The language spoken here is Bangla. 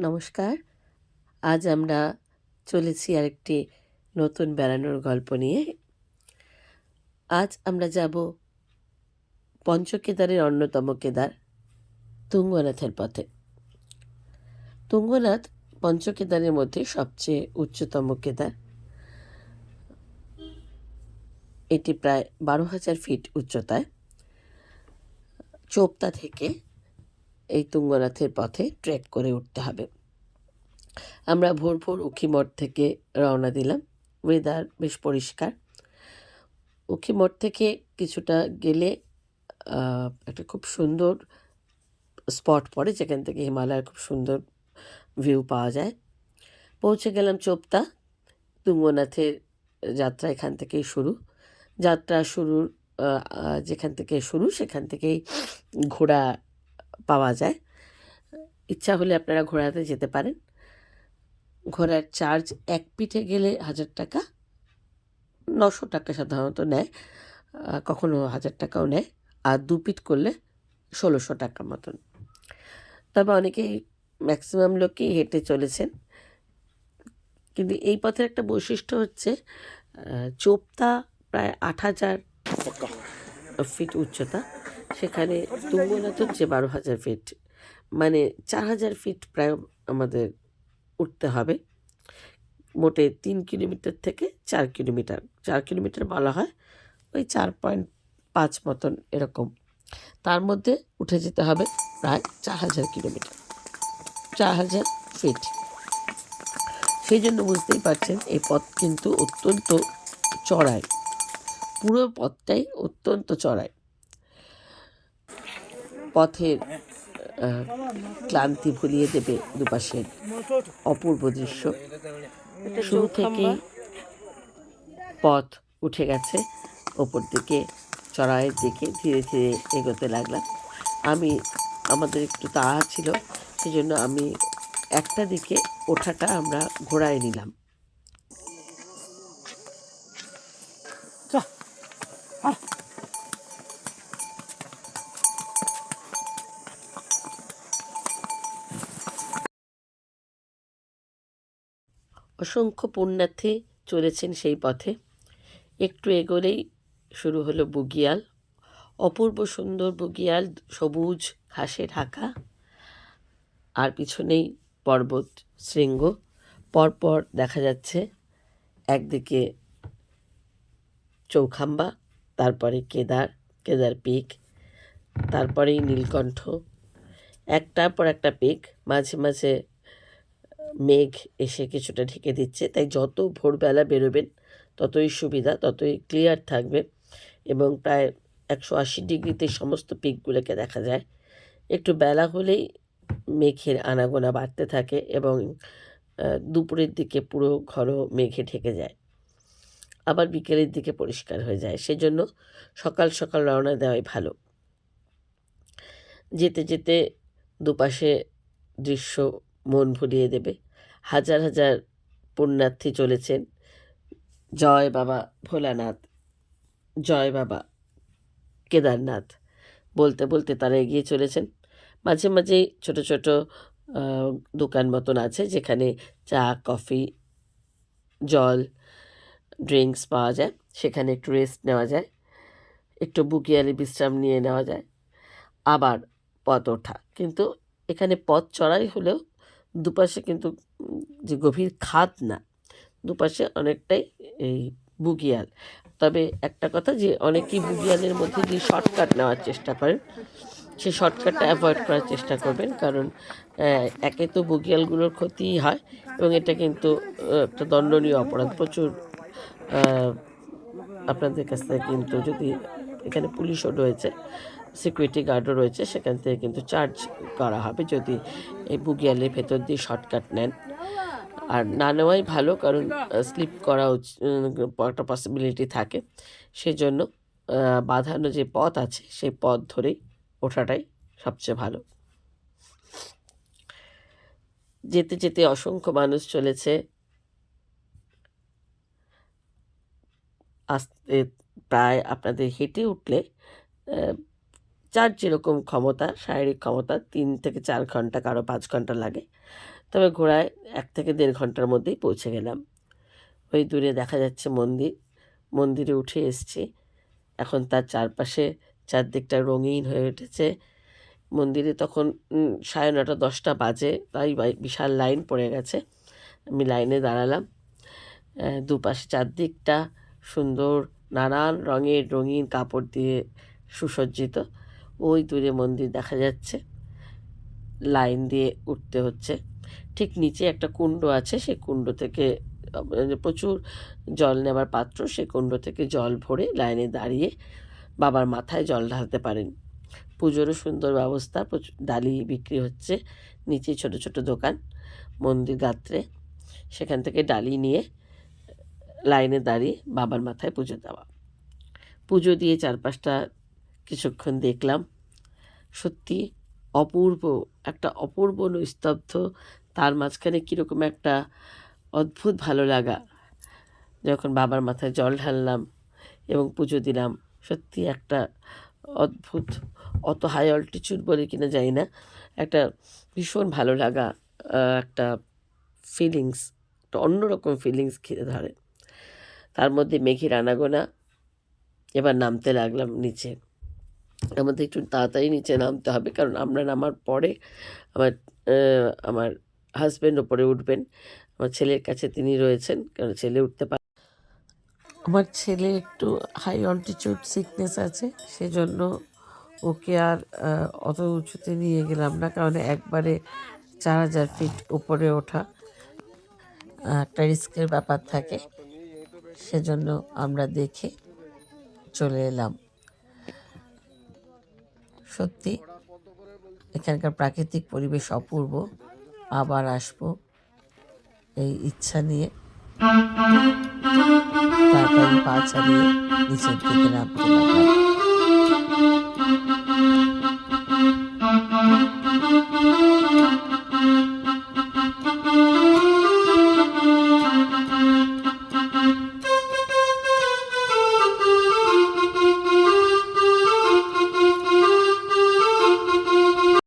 নমস্কার। আজ আমরা চলেছি আরেকটি নতুন বেড়ানোর গল্প নিয়ে। আজ আমরা যাব পঞ্চকেদারের অন্যতম কেদার, তুঙ্গনাথের পথে। তুঙ্গনাথ পঞ্চকেদারের মধ্যে সবচেয়ে উচ্চতম কেদার। এটি প্রায় বারো হাজার ফিট উচ্চতায়। চোপতা থেকে এই তুঙ্গনাথের পথে ট্রেক করে উঠতে হবে। আমরা ভোর ভোর উখিমঠ থেকে রওনা দিলাম। ওয়েদার বেশ পরিষ্কার। উখিমঠ থেকে কিছুটা গেলে একটা খুব সুন্দর স্পট পড়ে, যেখান থেকে হিমালয়ের খুব সুন্দর ভিউ পাওয়া যায়। পৌঁছে গেলাম চোপতা। তুঙ্গনাথের যাত্রা এখান থেকেই শুরু। যাত্রা শুরুর যেখান থেকে শুরু, সেখান থেকেই ঘোড়া পাওয়া যায়। ইচ্ছা হলে আপনারা ঘোড়াতে যেতে পারেন। ঘোড়ার চার্জ এক পিঠে গেলে হাজার টাকা নশো টাকা সাধারণত নেয়। কখনো হাজার টাকাও নেয়। আর দু পিঠ করলে ষোলোশো টাকা মতন। তবে অনেকেই ম্যাক্সিমাম লোকই হেঁটে চলেছেন। কিন্তু এই পথের একটা বৈশিষ্ট্য হচ্ছে চোপতা প্রায় আট হাজার ফিট উচ্চতা। সেখানে তুঙ্গনাথ হচ্ছে বারো হাজার ফিট মানে চার হাজার ফিট প্রায় আমাদের উঠতে হবে। মোটে তিন কিলোমিটার থেকে চার কিলোমিটার চার কিলোমিটার বলা হয়, ওই চার পয়েন্ট পাঁচ মতন এরকম। তার মধ্যে উঠে যেতে হবে প্রায় চার হাজার কিলোমিটার, চার হাজার ফিট সেই জন্য বুঝতেই পারছেন, এই পথ কিন্তু অত্যন্ত চড়ায় পুরো পথটাই অত্যন্ত চড়াই পথের ক্লান্তি ভুলিয়ে দেবে দুপাশের অপূর্ব দৃশ্য। শুরু থেকেই পথ উঠে গেছে ওপর দিকে চড়াইয়ের দিকে ধীরে ধীরে এগোতে লাগলাম। আমি আমাদের একটু তাড়া ছিল সেজন্য আমি একটা দিকে ওঠাটা আমরা ঘোড়ায় নিলাম। অসংখ্য পুণ্যার্থী চলেছেন সেই পথে। একটু এগোলেই শুরু হলো বুগিয়াল। অপূর্ব সুন্দর বুগিয়াল, সবুজ ঘাসে ঢাকা। আর পিছনেই পর্বত শৃঙ্গ। পরপর দেখা যাচ্ছে একদিকে চৌখাম্বা, তারপরে কেদার কেদার পিক, তারপরেই নীলকণ্ঠ। একটার পর একটা পিক, মাঝে মাঝে মেঘ এসে কিছুটা ঢেকে দিচ্ছে। তাই যত ভোরবেলা বেরোবেন, ততই সুবিধা, ততই ক্লিয়ার থাকবে এবং প্রায় একশো আশি ডিগ্রিতে সমস্ত পিকগুলোকে দেখা যায়। একটু বেলা হলেই মেঘের আনাগোনা বাড়তে থাকে এবং দুপুরের দিকে পুরো ঘন মেঘে ঢেকে যায়। আবার বিকেলের দিকে পরিষ্কার হয়ে যায়। সেজন্য সকাল সকাল রওনা দেওয়াই ভালো। যেতে যেতে দুপাশে দৃশ্য মন ভুলিয়ে দেবে। হাজার হাজার পুণ্যার্থী চলেছেন। জয় বাবা ভোলানাথ, জয় বাবা কেদারনাথ বলতে বলতে তারা এগিয়ে চলেছেন। মাঝে মাঝেই ছোট ছোট দোকান মতন আছে যেখানে চা, কফি, জল, ড্রিঙ্কস পাওয়া যায়। সেখানে একটু রেস্ট নেওয়া যায়, একটু বুকিয়ালি বিশ্রাম নিয়ে নেওয়া যায়। আবার পথ ওঠা। কিন্তু এখানে পথ চড়াই হলেও দুপাশে কিন্তু যে গভীর খাত না, দুপাশে অনেকটাই এই বুগিয়াল। তবে একটা কথা যে অনেকেই বুগিয়ালের মধ্যে দিয়ে শর্টকাট নেওয়ার চেষ্টা করেন। সেই শর্টকাটটা অ্যাভয়েড করার চেষ্টা করবেন কারণ একে তো বুগিয়ালগুলোর ক্ষতিই হয় এবং এটা কিন্তু একটা দণ্ডনীয় অপরাধ। প্রচুর আপনাদের কাছ থেকে কিন্তু যদি এখানে পুলিশও রয়েছে সিকিউরিটি গার্ডও রয়েছে সেখান থেকে কিন্তু চার্জ করা হবে যদি এই বুগিয়ালের ভেতর দিয়ে শর্টকাট নেন। আর না নেওয়াই ভালো কারণ স্লিপ করা একটা পসিবিলিটি থাকে। সেজন্য আহ, বাঁধানো যে পথ আছে সেই পথ ধরেই ওঠাটাই সবচেয়ে ভালো। যেতে যেতে অসংখ্য মানুষ চলেছে। আস্তে প্রায় আপনাদের হেঁটে উঠলে যার যেরকম ক্ষমতা, শারীরিক ক্ষমতা, তিন থেকে চার ঘণ্টা কারও পাঁচ ঘণ্টা লাগে। তবে ঘোড়ায় এক থেকে দেড় ঘণ্টার মধ্যেই পৌঁছে গেলাম। ওই দূরে দেখা যাচ্ছে মন্দির। মন্দিরে উঠে এসছি। এখন তার চারপাশে চারদিকটা রঙিন হয়ে উঠেছে। মন্দিরে তখন সাড়ে নটা, দশটা বাজে। তাই বিশাল লাইন পড়ে গেছে। আমি লাইনে দাঁড়ালাম। দুপাশে চারদিকটা সুন্দর, নানান রঙের রঙিন কাপড় দিয়ে সুসজ্জিত। ওই দূরে মন্দির দেখা যাচ্ছে। লাইন দিয়ে উঠতে হচ্ছে। ঠিক নিচে একটা কুণ্ড আছে সেই কুণ্ড থেকে প্রচুর জল নেবার পাত্র সেই কুণ্ড থেকে জল ভরে লাইনে দাঁড়িয়ে বাবার মাথায় জল ঢালতে পারেন। পুজোরও সুন্দর ব্যবস্থা প্রচুর ডালি বিক্রি হচ্ছে, নিচে ছোট ছোট দোকান, মন্দির গাত্রে। সেখান থেকে ডালি নিয়ে, লাইনে দাঁড়িয়ে বাবার মাথায় পুজো দেওয়া। পুজো দিয়ে চারপাশটা কিছুক্ষণ দেখলাম। সত্যি অপূর্ব, একটা অপূর্ব নিস্তব্ধ, তার মাঝখানে কীরকম একটা অদ্ভুত ভালো লাগা। যখন বাবার মাথায় জল ঢাললাম এবং পুজো দিলাম, সত্যি একটা অদ্ভুত, অত হাই অল্টিচিউড বলে কিনা জানি না, একটা ভীষণ ভালো লাগা একটা ফিলিংস একটা অন্যরকম ফিলিংস ঘিরে ধরে। তার মধ্যে মেঘের আনাগোনা, এবার নামতে লাগলাম নিচে। আমাদের একটু তাড়াতাড়ি নিচে নামতে হবে, কারণ আমরা নামার পরে আমার আমার হাজব্যান্ড ওপরে উঠবেন। আমার ছেলের কাছে তিনি রয়েছেন, কারণ ছেলে উঠতে পারে, আমার ছেলে একটু হাই অল্টিটিউড সিকনেস আছে, সেজন্য ওকে আর অত উঁচুতে নিয়ে গেলাম না, কারণ একবারে চার হাজার ফিট উপরে ওঠা একটা রিস্কের ব্যাপার থাকে। সেজন্য আমরা দেখে চলে এলাম। সত্যি। এখানকার প্রাকৃতিক পরিবেশ অপূর্ব। আবার আসব এই ইচ্ছা নিয়ে। তাড়াতাড়ি পা চালিয়ে নিচের দিকে নামতে লাগলাম।